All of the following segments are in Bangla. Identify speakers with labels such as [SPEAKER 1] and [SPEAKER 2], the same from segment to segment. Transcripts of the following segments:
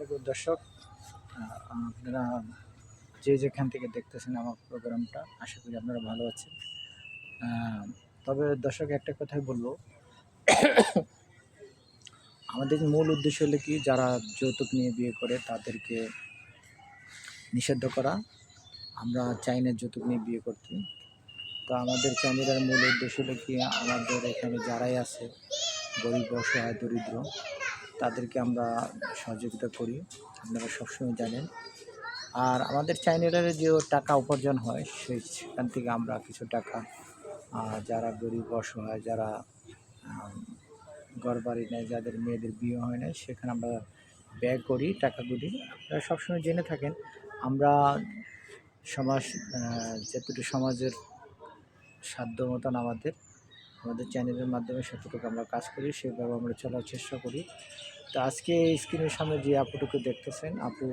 [SPEAKER 1] আলাইকুম দর্শক আপনারা যে যেখান থেকে দেখতেছেন আমার প্রোগ্রামটা, আশা করি আপনারা ভালো আছেন। তবে দর্শক, একটা কথাই বলব। আমাদের মূল উদ্দেশ্য হলো কি, যারা যৌতুক নিয়ে বিয়ে করে তাদেরকে নিষিদ্ধ করা। আমরা চাই না যৌতুক নিয়ে বিয়ে করতে। তো আমাদের চ্যানেলের মূল উদ্দেশ্য হলো কি, আমাদের এখানে যারাই আছে, গরিব, অসহায়, দরিদ্র তাদেরকে আমরা সহযোগিতা করি। আপনারা সবসময় জানেন। আর আমাদের চ্যানেলের যে টাকা উপার্জন হয়, সেই সেখান থেকে আমরা কিছু টাকা যারা গরিব, অসহায়, যারা ঘর বাড়ি নেয় যাদের মেয়েদের বিয়ে হয় না সেখানে আমরা ব্যয় করি টাকাগুলি। আপনারা সবসময় জেনে থাকেন, আমরা সমাজ যতটুকু সমাজের সাধ্য মতন আমাদের আমাদের চ্যানেলের মাধ্যমে সেতটুকু আমরা কাজ করি, সেভাবে আমরা চলার চেষ্টা করি। তো আজকে স্ক্রিনের সামনে যে আপুটুকু দেখতেছেন, আপু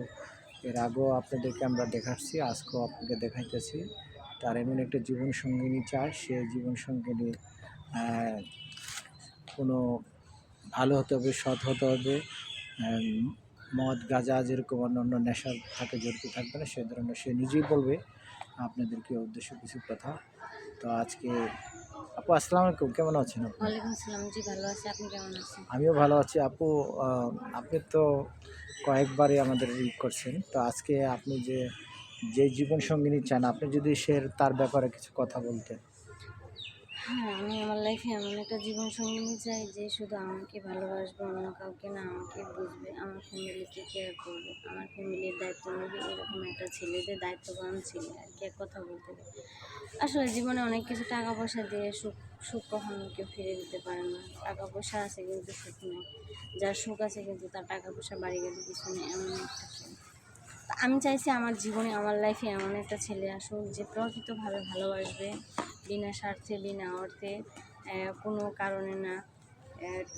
[SPEAKER 1] এর আগেও আপনাদেরকে আমরা দেখাচ্ছি, আজকেও আপনাকে দেখাইতেছি। তার এমন একটা জীবন সঙ্গিনী চায়, সে জীবন সঙ্গিনী কোনো ভালো হতে হবে, সৎ হতে হবে মদ, গাঁজা যেরকম অন্যান্য নেশার থাকে জড়িত থাকবে না, সে ধরনের সে নিজেই বলবে, আপনাদেরকে উদ্দেশ্য কিছু কথা। তো আজকে আপু আসসালাম আলাইকুম। কেমন আছেন আপনি
[SPEAKER 2] ওয়ালাইকুম আসসালাম। জি ভালো আছি। আপনি কেমন আছেন?
[SPEAKER 1] আমিও ভালো আছি। আপু আপনি তো কয়েকবারই আমাদের রিক করছেন। তো আজকে আপনি যে যে জীবন সঙ্গিনী চান আপনি যদি সে তার ব্যাপারে কিছু কথা বলতেন।
[SPEAKER 2] হ্যাঁ আমি আমার লাইফে এমন একটা জীবন সঙ্গিনী চাই যে শুধু আমাকে ভালোবাসবে, অন্য কাউকে না, আমাকে বুঝবে, আমার ফ্যামিলিকে কেয়ার করবে, আমার ফ্যামিলির দায়িত্ব নেবে। এরকম একটা ছেলেদের দায়িত্ববান ছেলে আর কি এক কথা বলতে গেলে। আসলে জীবনে অনেক কিছু টাকা পয়সা দিয়ে সুখ সুখ কখনো কেউ ফিরে দিতে পারে না। টাকা পয়সা আছে কিন্তু সুখ নেই। যার সুখ আছে কিন্তু তার টাকা পয়সা বাড়ি গেলে কিছু নেই এমন একটা আমি চাইছি আমার জীবনে, আমার লাইফে এমন একটা ছেলে আসুক যে প্রকৃতভাবে ভালোবাসবে, বিনা স্বার্থে, বিনা অর্থে কোনো কারণে না।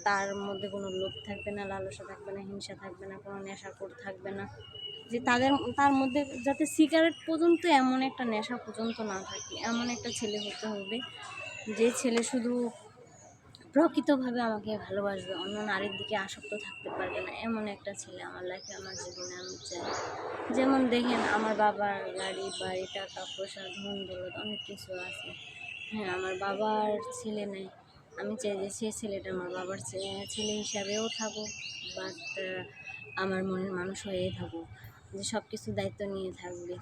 [SPEAKER 2] তার মধ্যে কোনো লোভ থাকবে না, লালসা থাকবে না, হিংসা থাকবে না, কোনো নেশা কোর থাকবে না। যে তাদের, তার মধ্যে যাতে সিগারেট পর্যন্ত এমন একটা নেশা পর্যন্ত না থাকে, এমন একটা ছেলে হতে হবে, যে ছেলে শুধু প্রকৃতভাবে আমাকে ভালোবাসবে, অন্য নারীর দিকে আসক্ত থাকতে পারবে না, এমন একটা ছেলে আমার লাইফে আমার জীবনে আমি চাই। যেমন দেখেন, আমার বাবার গাড়ি, বাড়ি টাকা পয়সা ধন দৌলত অনেক কিছু আছে। হ্যাঁ আমার বাবার ছেলে নেই। আমি চাই যে সেই ছেলেটা আমার বাবার ছেলে হিসাবেও থাকুক বাট আমার মনের মানুষ হয়েই থাকুক, যে সব কিছু দায়িত্ব নিয়ে থাকবে।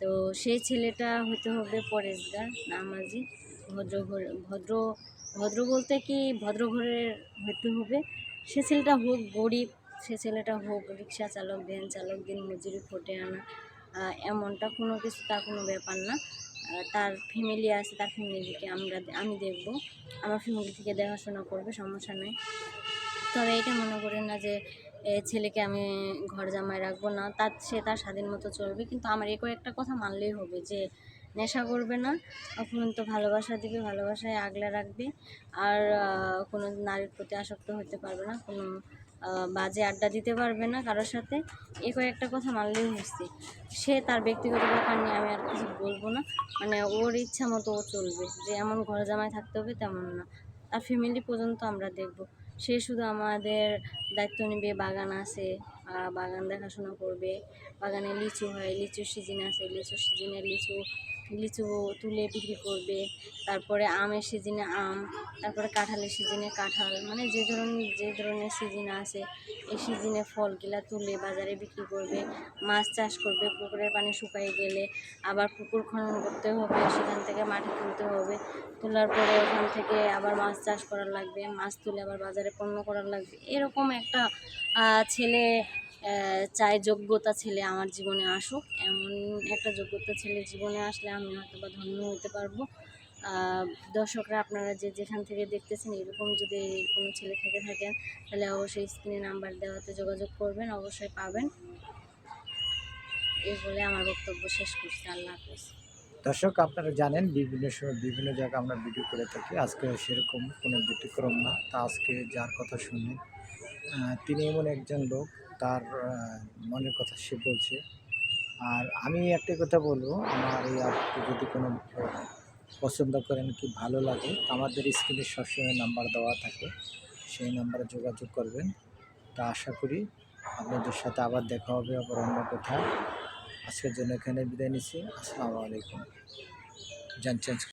[SPEAKER 2] তো সেই ছেলেটা হতে হবে পরেশগার, নামাজি। ভদ্র ভদ্র ভদ্র বলতে কি ভদ্র ঘরের হতে হবে। সে ছেলেটা হোক গরিব সে ছেলেটা হোক রিক্সা চালক ভ্যান চালক দিন মজুরি ফোটে আনা এমনটা কোনো কিছু তার কোনো ব্যাপার না। তার ফ্যামিলি আছে তার ফ্যামিলিকে আমরা আমি দেখব। আমার ফ্যামিলি থেকে দেখাশোনা করবে সমস্যা নেই। তবে এটা মনে করেন না যে এ, ছেলেকে আমি ঘর জামায় রাখব না। তার সে তার স্বাধীন মতো চলবে। কিন্তু আমার এই কয়েকটা কথা মানলেই হবে যে নেশা করবে না, অফুরন্ত ভালোবাসা দিবে, ভালোবাসায় আগলে রাখবে। আর কোনো নারীর প্রতি আসক্ত হতে পারবে না, কোনো বাজে আড্ডা দিতে পারবে না কারোর সাথে। এই কয়েকটা কথা মানলেই হচ্ছে সে তার ব্যক্তিগত ব্যাপার নিয়ে আমি আর কিছু বলব না। মানে ওর ইচ্ছা মতো ও চলবে। যে এমন ঘর জামাই থাকতে হবে তেমন না। তার ফ্যামিলি পর্যন্ত আমরা দেখব। সে শুধু আমাদের দায়িত্ব নেবে, বাগান আছে বাগান দেখাশোনা করবে। বাগানে লিচু হয়, লিচুর সিজন আছে, লিচুর সিজনে লিচু লিচু তুলে বিক্রি করবে, তারপরে আমের সিজনে আম, তারপরে কাঁঠালের সিজনে কাঁঠাল মানে যে ধরনের যে ধরনের সিজন আছে, এই সিজনে ফলগুলা তুলে বাজারে বিক্রি করবে, মাছ চাষ করবে, পুকুরের পানি শুকায় গেলে, আবার পুকুর খনন করতে হবে, সেখান থেকে মাটি তুলতে হবে, তোলার পরে ওখান থেকে আবার মাছ চাষ করার লাগবে, মাছ তুলে আবার বাজারে পণ্য করার লাগবে, এরকম একটা ছেলে চাই যোগ্যতা ছেলে আমার জীবনে আসুক। এমন একটা যোগ্যতা ছেলে জীবনে আসলে আমি হয়তো বা ধন্য হতে পারব। দর্শকরা আপনারা যে যেখান থেকে দেখতেছেন, এরকম যদি কোনো ছেলে থেকে থাকেন, তাহলে অবশ্যই স্ক্রিনে নাম্বার দেওয়াতে যোগাযোগ করবেন, অবশ্যই পাবেন। এই বলে আমার বক্তব্য শেষ করছি। আল্লাহ হাফেজ।
[SPEAKER 1] দর্শক, আপনারা জানেন, বিভিন্ন সময় বিভিন্ন জায়গায় আমরা ভিডিও করে থাকি। আজকে সেরকম কোনো ব্যতিক্রম না। তা আজকে যার কথা শুনি তিনি এমন একজন লোক তার মনের কথা সে বলছে। আর আমি একটা কথা বলব, আমার এই আপনি যদি কোনো পছন্দ করেন কি ভালো লাগে আমাদের স্ক্রিনে সবসময় নাম্বার দেওয়া থাকে, সেই নাম্বারে যোগাযোগ করবেন। তা আশা করি আপনাদের সাথে আবার দেখা হবে আবার অন্য কোথাও। আজকের জন্য এখানে বিদায় নিচ্ছি। আসসালামু আলাইকুম। জান চেঞ্জ